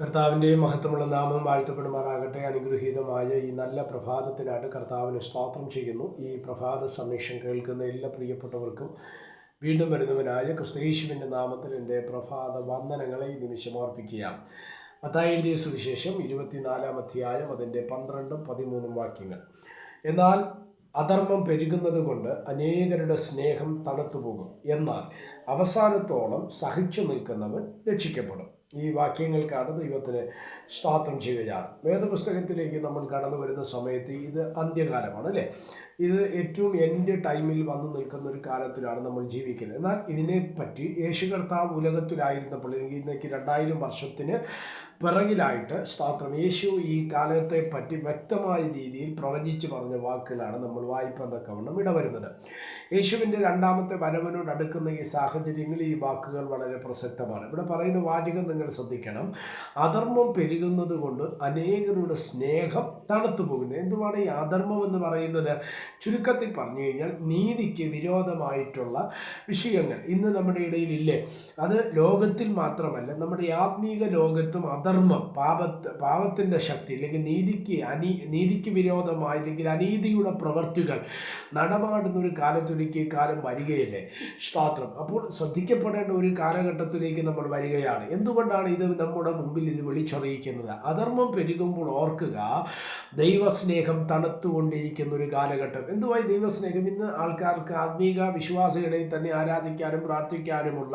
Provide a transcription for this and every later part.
കർത്താവിന്റെയും മഹത്വമുള്ള നാമം വാഴ്ത്തപ്പെടുമാറാകട്ടെ. അനുഗ്രഹീതമായ ഈ നല്ല പ്രഭാതത്തിനായിട്ട് കർത്താവിന് സ്തോത്രം ചെയ്യുന്നു. ഈ പ്രഭാത സന്ദേശം കേൾക്കുന്ന എല്ലാ പ്രിയപ്പെട്ടവർക്കും വീണ്ടും വരുന്നവനായ ക്രിസ്തീശുവിന്റെ നാമത്തിൽ എന്റെ പ്രഭാത വന്ദനങ്ങളെ ഈ നിമിഷം ഓർപ്പിക്കുകയാണ് മത്തായി എഴുതിയ സുവിശേഷം ഇരുപത്തിനാലാം അധ്യായം അതിന്റെ പന്ത്രണ്ടും പതിമൂന്നും വാക്യങ്ങൾ. എന്നാൽ അധർമ്മം പെരുകുന്നത് കൊണ്ട് അനേകരുടെ സ്നേഹം തണുത്തുപോകും. എന്നാൽ അവസാനത്തോളം സഹിച്ചു നിൽക്കുന്നവൻ രക്ഷിക്കപ്പെടും. ഈ വാക്യങ്ങൾക്കാണ് ദൈവത്തിന് സ്തോത്രം ചെയ്യുകയാണ്. വേദപുസ്തകത്തിലേക്ക് നമ്മൾ കടന്നു വരുന്ന സമയത്ത് ഇത് അന്ത്യകാലമാണ് അല്ലേ? ഇത് ഏറ്റവും എന്റെ ടൈമിൽ വന്നു നിൽക്കുന്ന ഒരു കാലത്തിലാണ് നമ്മൾ ജീവിക്കുന്നത്. എന്നാൽ ഇതിനെപ്പറ്റി യേശു കർത്താവ് ഉലകത്തിലായിരുന്നപ്പോൾ അല്ലെങ്കിൽ ഇന്നേക്ക് രണ്ടായിരം വർഷത്തിന് പിറകിലായിട്ട് സ്തോത്രം യേശു ഈ കാലത്തെ പറ്റി വ്യക്തമായ രീതിയിൽ പ്രവചിച്ച് പറഞ്ഞ വാക്കുകളാണ് നമ്മൾ വായ്പ തക്കവണ്ണം ഇടവരുന്നത്. യേശുവിന്റെ രണ്ടാമത്തെ വരവനോട് അടുക്കുന്ന ഈ സാഹചര്യങ്ങളിൽ ഈ വാക്കുകൾ വളരെ പ്രസക്തമാണ്. ഇവിടെ പറയുന്ന വാചകം നിങ്ങൾ ശ്രദ്ധിക്കണം. അധർമ്മം പെരുകുന്നത് കൊണ്ട് അനേകരുടെ സ്നേഹം തണുത്തു പോകുന്നു. എന്തുമാണ് ഈ അധർമ്മം എന്ന് പറയുന്നത്? ചുരുക്കത്തിൽ പറഞ്ഞു കഴിഞ്ഞാൽ നീതിക്ക് വിരോധമായിട്ടുള്ള വിഷയങ്ങൾ ഇന്ന് നമ്മുടെ ഇടയിൽ ഇല്ലേ അത് ലോകത്തിൽ മാത്രമല്ല നമ്മുടെ ആത്മീക ലോകത്തും അധർമ്മം പാപത്ത് പാപത്തിന്റെ ശക്തി അല്ലെങ്കിൽ നീതിക്ക് നീതിക്ക് വിരോധമായി അല്ലെങ്കിൽ അനീതിയുടെ പ്രവൃത്തികൾ നടമാടുന്ന ഒരു കാലത്തിലേക്ക് ഈ കാലം വരികയല്ലേ? സ്തോത്രം. അപ്പോൾ ശ്രദ്ധിക്കപ്പെടേണ്ട ഒരു കാലഘട്ടത്തിലേക്ക് നമ്മൾ വരികയാണ്. എന്തുകൊണ്ടാണ് ഇത് നമ്മുടെ മുമ്പിൽ ഇത് വിളിച്ചറിയിക്കുന്നത്. അധർമ്മം പെരുകുമ്പോൾ ഓർക്കുക ദൈവസ്നേഹം തണുത്തുകൊണ്ടിരിക്കുന്ന ഒരു കാലഘട്ടം. എന്തുമായി ദൈവസ്നേഹം? ഇന്ന് ആൾക്കാർക്ക് ആത്മീക വിശ്വാസികളെയും തന്നെ ആരാധിക്കാനും പ്രാർത്ഥിക്കാനുമുള്ള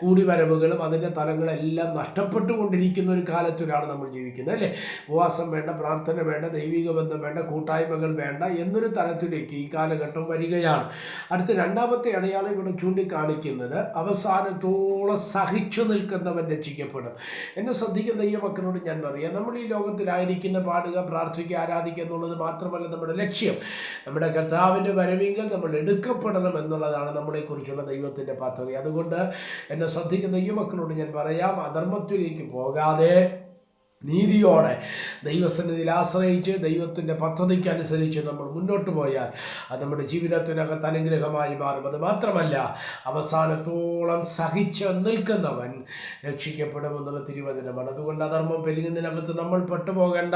കൂടിവരവുകളും അതിന്റെ തലങ്ങളെല്ലാം നഷ്ടപ്പെട്ടുകൊണ്ടിരിക്കുന്ന ഒരു കാലത്തിലാണ് നമ്മൾ ജീവിക്കുന്നത് അല്ലേ? ഉപവാസം വേണ്ട പ്രാർത്ഥന വേണ്ട ദൈവിക ബന്ധം വേണ്ട കൂട്ടായ്മകൾ വേണ്ട എന്നൊരു തലത്തിലേക്ക് ഈ കാലഘട്ടം വരികയാണ്. അടുത്ത രണ്ടാമത്തെ അടയാളം ഇവിടെ ചൂണ്ടിക്കാണിക്കുന്നത് അവസാനത്തോളം സഹിച്ചു നിൽക്കുന്നവൻ രക്ഷിക്കപ്പെടും എന്നെ ശ്രദ്ധിക്കുന്ന ഈ മക്കളോട് ഞാൻ പറയാം നമ്മൾ ഈ ലോകത്തിലായിരിക്കുന്ന പാടുക പ്രാർത്ഥിക്കുക ആരാധിക്കുക എന്നുള്ളത് മാത്രമല്ല നമ്മുടെ ലക്ഷ്യം. നമ്മുടെ കർത്താവിന്റെ വരവെങ്കിൽ നമ്മൾ എടുക്കപ്പെടണം എന്നുള്ളതാണ് നമ്മളെക്കുറിച്ചുള്ള ദൈവത്തിന്റെ പദ്ധതി. അതുകൊണ്ട് എന്നെ ശ്രദ്ധിക്കുന്ന ഈ മക്കളോട് ഞാൻ പറയാം അധർമ്മത്തിലേക്ക് പോകാതെ നീതിയോടെ ദൈവസന്നിധിയിൽ ആശ്രയിച്ച് ദൈവത്തിന്റെ പദ്ധതിക്കനുസരിച്ച് നമ്മൾ മുന്നോട്ട് പോയാൽ അത് നമ്മുടെ ജീവിതത്തിനകത്ത് അനുഗ്രഹമായി മാറും. അത് മാത്രമല്ല അവസാനത്തോളം സഹിച്ച് നിൽക്കുന്നവൻ രക്ഷിക്കപ്പെടുമെന്നുള്ള തിരുവചനമാണ്. അതുകൊണ്ട് അധർമ്മം പെരുകുന്നതിനകത്ത് നമ്മൾ പെട്ടുപോകേണ്ട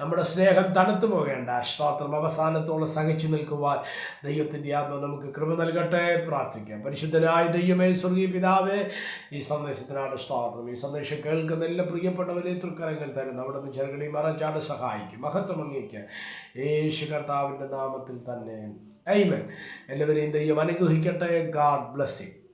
നമ്മുടെ സ്നേഹം തണുത്തു പോകേണ്ട. സ്തോത്രം അവസാനത്തോളം സഹിച്ചു നിൽക്കുവാൻ ദൈവത്തിന്റെ ആത്മ നമുക്ക് കൃപ നൽകട്ടെ. പ്രാർത്ഥിക്കാം. പരിശുദ്ധനായ ദൈവമേ സ്വർഗീയ പിതാവേ ഈ സന്ദേശത്തിനാണ് സ്തോത്രം. ഈ സന്ദേശം കേൾക്കുന്ന എല്ലാ പ്രിയപ്പെട്ടവരെ തൃക്കരങ്ങൾ തരുന്നു അവിടെ നിന്ന് ചെറുകടി മറച്ചാട് സഹായിക്കും. മഹത്വം അങ്ങേക്ക്. യേശു കർത്താവിന്റെ നാമത്തിൽ തന്നെ. ഐമൻ എല്ലാവരെയും ദൈവം അനുഗ്രഹിക്കട്ടെ. God blessing